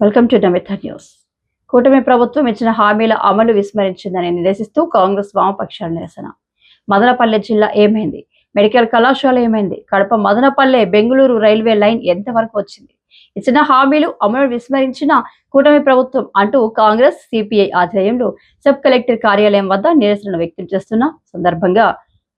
Welcome to Namitha news. కూటమి ప్రభుత్వం ఇచ్చిన హామీల అమలు విస్మరించిందని నిరసిస్తూ కాంగ్రెస్ వామపక్షాల నిరసన. మదనపల్లె జిల్లా ఏమైంది? మెడికల్ కళాశాల ఏమైంది? కడప మదనపల్లె బెంగళూరు రైల్వే లైన్ ఎంతవరకు వచ్చింది? ఇచ్చిన హామీలు అమలు విస్మరించిన కూటమి ప్రభుత్వం అంటూ కాంగ్రెస్ సిపిఐ ఆధ్వర్యంలో సబ్ కలెక్టర్ కార్యాలయం వద్ద నిరసన వ్యక్తం చేస్తున్న సందర్భంగా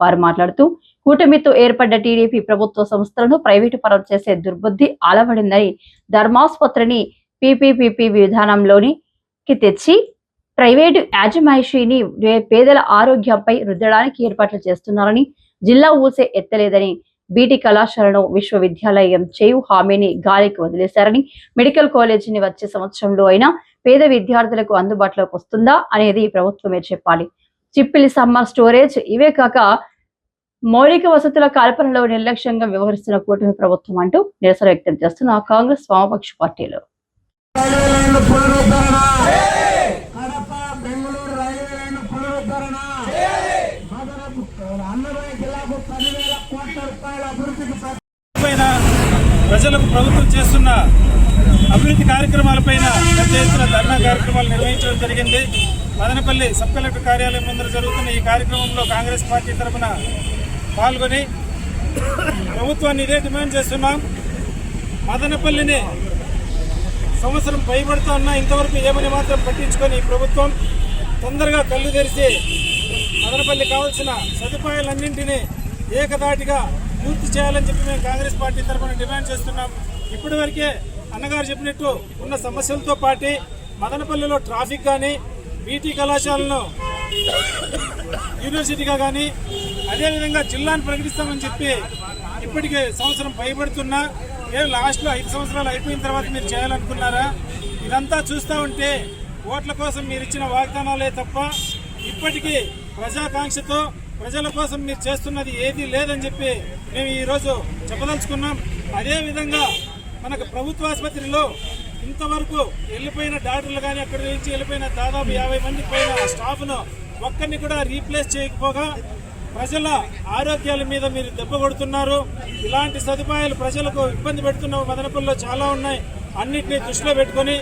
వారు మాట్లాడుతూ కూటమితో ఏర్పడ్డ టీడీపీ ప్రభుత్వ సంస్థలను ప్రైవేటు పరం చేసే దుర్బుద్ధి అలవడిందని ధర్మాసుపత్రిని పీపీపీపీ విధానంలోనికి తెచ్చి ప్రైవేటు యాజమాయిషీని పేదల ఆరోగ్యంపై రుద్దడానికి ఏర్పాట్లు చేస్తున్నారని జిల్లా ఊసే ఎత్తలేదని బీటీ కళాశాలను విశ్వవిద్యాలయం చేయు హామీని గాలికి వదిలేశారని మెడికల్ కాలేజీని వచ్చే సంవత్సరంలో అయినా పేద విద్యార్థులకు అందుబాటులోకి వస్తుందా అనేది ప్రభుత్వమే చెప్పాలి. చిప్పిలి సమ్మర్ స్టోరేజ్ ఇవే కాక మౌలిక వసతుల కల్పనలో నిర్లక్ష్యంగా వ్యవహరిస్తున్న కూటమి ప్రభుత్వం అంటూ నిరసన వ్యక్తం చేస్తున్న కాంగ్రెస్ వామపక్ష పార్టీలు. పునరుద్ధరణ. కడప బెంగళూరు రైల్వే లైన్ల పునరుద్ధరణ. మదన అన్నమయ్య జిల్లాకు పదివేల కోట్ల రూపాయల అభివృద్ధికి ప్ర- పైన ప్రజలకు ప్రభుత్వం చేస్తున్న అభివృద్ధి కార్యక్రమాలపైన పెద్ద ఎత్తున ధర్నా కార్యక్రమాలు నిర్వహించడం జరిగింది. మదనపల్లి సబ్ కలెక్టర్ కార్యాలయం ముందర జరుగుతున్న ఈ కార్యక్రమంలో కాంగ్రెస్ పార్టీ తరఫున పాల్గొని ప్రభుత్వాన్ని ఇదే డిమాండ్ చేస్తున్నాం. మదనపల్లిని సంవత్సరం పైబడుతూ ఉన్నా ఇంతవరకు ఏమని మాత్రం పట్టించుకొని ప్రభుత్వం తొందరగా కళ్ళు తెరిచి మదనపల్లి కావాల్సిన సదుపాయాలన్నింటినీ ఏకదాటిగా పూర్తి చేయాలని చెప్పి మేము కాంగ్రెస్ పార్టీ తరఫున డిమాండ్ చేస్తున్నాం. ఇప్పటి వరకే అన్నగారు చెప్పినట్టు ఉన్న సమస్యలతో పాటు మదనపల్లిలో ట్రాఫిక్ కానీ బీటీ కళాశాలను యూనివర్సిటీగా కానీ అదేవిధంగా జిల్లాను ప్రకటిస్తామని చెప్పి ఇప్పటికే సంవత్సరం భయపడుతున్నా. ఏం లాస్ట్లో ఐదు సంవత్సరాలు అయిపోయిన తర్వాత మీరు చేయాలనుకున్నారా? ఇదంతా చూస్తూ ఉంటే ఓట్ల కోసం మీరు ఇచ్చిన వాగ్దానాలే తప్ప ఇప్పటికీ ప్రజాకాంక్షతో ప్రజల కోసం మీరు చేస్తున్నది ఏదీ లేదని చెప్పి మేము ఈరోజు చెప్పదలుచుకున్నాం. అదేవిధంగా మనకు ప్రభుత్వ ఆసుపత్రిలో ఇంతవరకు వెళ్ళిపోయిన డాక్టర్లు కానీ అక్కడి నుంచి వెళ్ళిపోయిన దాదాపు యాభై మంది పైన స్టాఫ్ను ఒక్కరిని కూడా రీప్లేస్ చేయకపోగా ప్రజల ఆరోగ్యాల మీద మీరు దెబ్బ కొడుతున్నారు. ఇలాంటి సదుపాయాలు ప్రజలకు ఇబ్బంది పెడుతున్న మదనపల్లిలో చాలా ఉన్నాయి. అన్నింటినీ దృష్టిలో పెట్టుకొని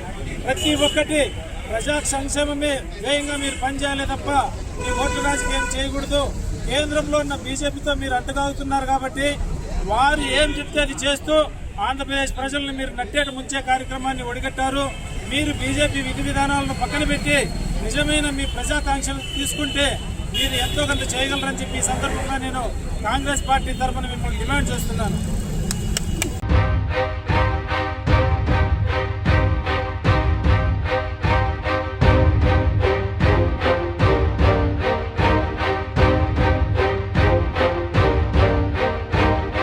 ప్రతి ఒక్కటి ప్రజా సంక్షేమమే ధ్యేయంగా మీరు పనిచేయాలి తప్ప మీ ఓట్ల రాజకీయం చేయకూడదు. కేంద్రంలో ఉన్న బీజేపీతో మీరు అంటగాగుతున్నారు కాబట్టి వారు ఏం చెప్తే అది చేస్తూ ఆంధ్రప్రదేశ్ ప్రజలను మీరు నట్టేట ముంచే కార్యక్రమాన్ని ఒడిగట్టారు. మీరు బీజేపీ విధి విధానాలను పక్కన పెట్టి నిజమైన మీ ప్రజాకాంక్షలు తీసుకుంటే మీరు ఎంతో కొంత చేయగలరని చెప్పి ఈ సందర్భంగా నేను కాంగ్రెస్ పార్టీ తరఫున మిమ్మల్ని డిమాండ్ చేస్తున్నాను.